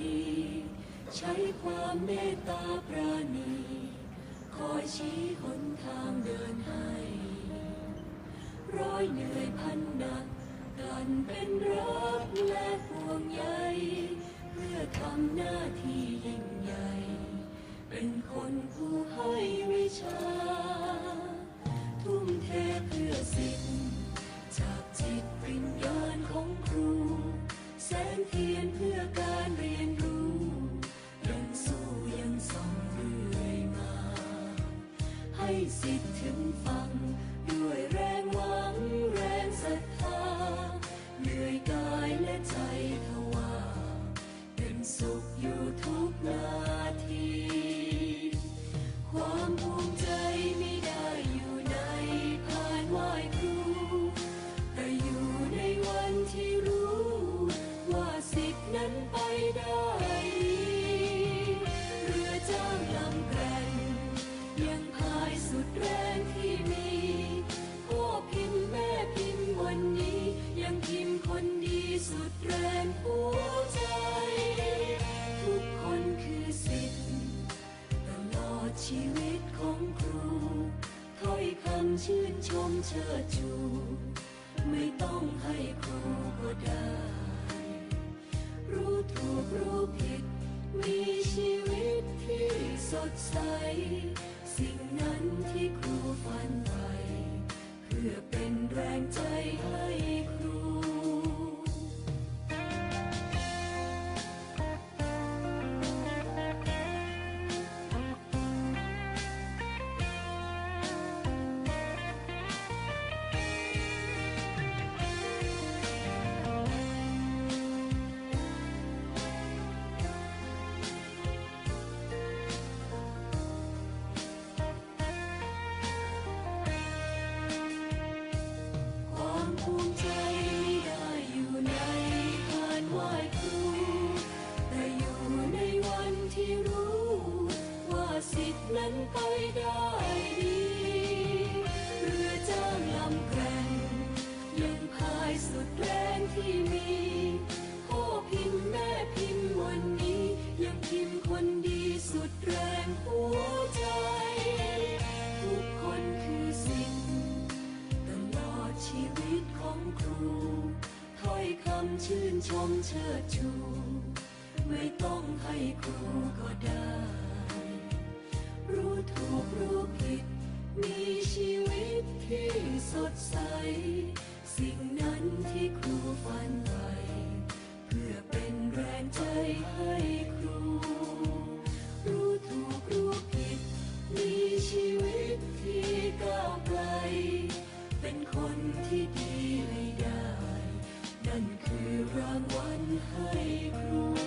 ดี ใช้ความเมตตาปราณีคอยชี้หนทางเดินให้ ร้อยเหนื่อยพันหนักกันเป็นรักและห่วงใยเพื่อทำหน้าที่ยิ่งใหญ่ เป็นคนผู้ให้วิชา ใชมเชิดชู ไม่ต้องให้ครูก็ได้ รู้ถูกรู้ผิด มีชีวิตที่สดใส สิ่งนั้นที่ครูฝันไป นั้นไปได้ดีเรือจ้างลำแกร่งยังพายสุดแรงที่มีพ่อพิมพ์แม่พิมพ์วันนี้ ยังพิมพ์คนดีสุดแรงหัวใจ ทุกคนคือสิทธิ์ตลอดชีวิตของครูถ้อยคำชื่นชมเชิดชู ไม่ต้องให้ครูก็ได้ ที่สดใส สิ่งนั้นที่ครูฝันไว้เพื่อเป็นแรงใจให้ครู รู้ถูกรู้ผิด มีชีวิตที่ก้าวไกล เป็นคนที่ดีไม่ได้ นั่นคือรางวัลให้ครู